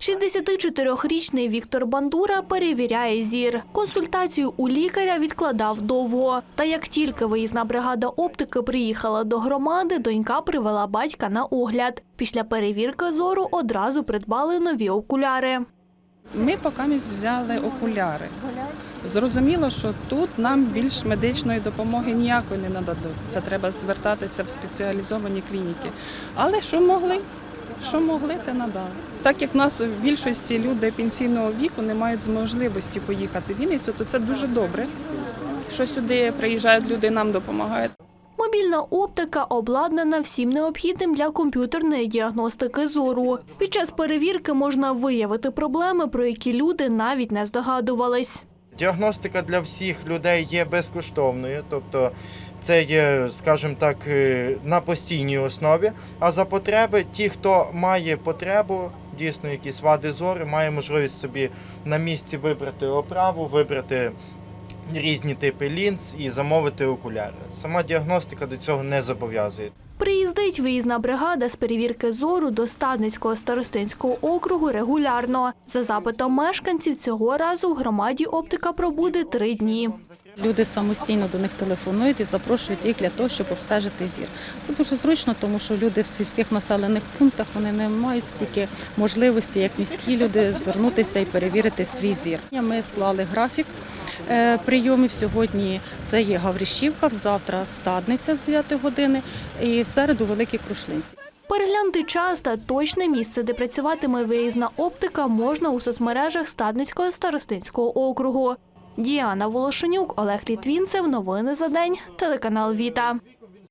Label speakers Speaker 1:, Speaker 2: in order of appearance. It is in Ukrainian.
Speaker 1: 64-річний Віктор Бандура перевіряє зір. Консультацію у лікаря відкладав довго. Та як тільки виїзна бригада оптики приїхала до громади, донька привела батька на огляд. Після перевірки зору одразу придбали нові окуляри.
Speaker 2: Ми поки взяли окуляри. Зрозуміло, що тут нам більш медичної допомоги ніякої не нададуть. Це треба звертатися в спеціалізовані клініки. Але що могли? Що могли, те надали. Так як в нас в більшості люди пенсійного віку не мають можливості поїхати в Вінницю, то це дуже добре. Що сюди приїжджають люди, нам допомагають.
Speaker 1: Мобільна оптика обладнана всім необхідним для комп'ютерної діагностики зору. Під час перевірки можна виявити проблеми, про які люди навіть не здогадувались.
Speaker 3: Діагностика для всіх людей є безкоштовною, тобто це є, скажімо так, е, на постійній основі. А за потреби, ті, хто має потребу, дійсно якісь вади зору, має можливість собі на місці вибрати оправу, вибрати різні типи лінз і замовити окуляри. Сама діагностика до цього не зобов'язує.
Speaker 1: Приїздить виїзна бригада з перевірки зору до Стадницького старостинського округу регулярно. За запитом мешканців цього разу в громаді оптика пробуде три дні.
Speaker 4: Люди самостійно до них телефонують і запрошують їх для того, щоб обстежити зір. Це дуже зручно, тому що люди в сільських населених пунктах вони не мають стільки можливості, як міські люди, звернутися і перевірити свій зір. Ми склали графік е, прийомів. Сьогодні це є Гаврищівка, завтра Стадниця з 9 години і в середу Великі Крушлинці.
Speaker 1: Переглянути час та точне місце, де працюватиме виїзна оптика, можна у соцмережах Стадницького старостинського округу. Діана Волошенюк, Олег Літвінцев. Новини за день. Телеканал Віта.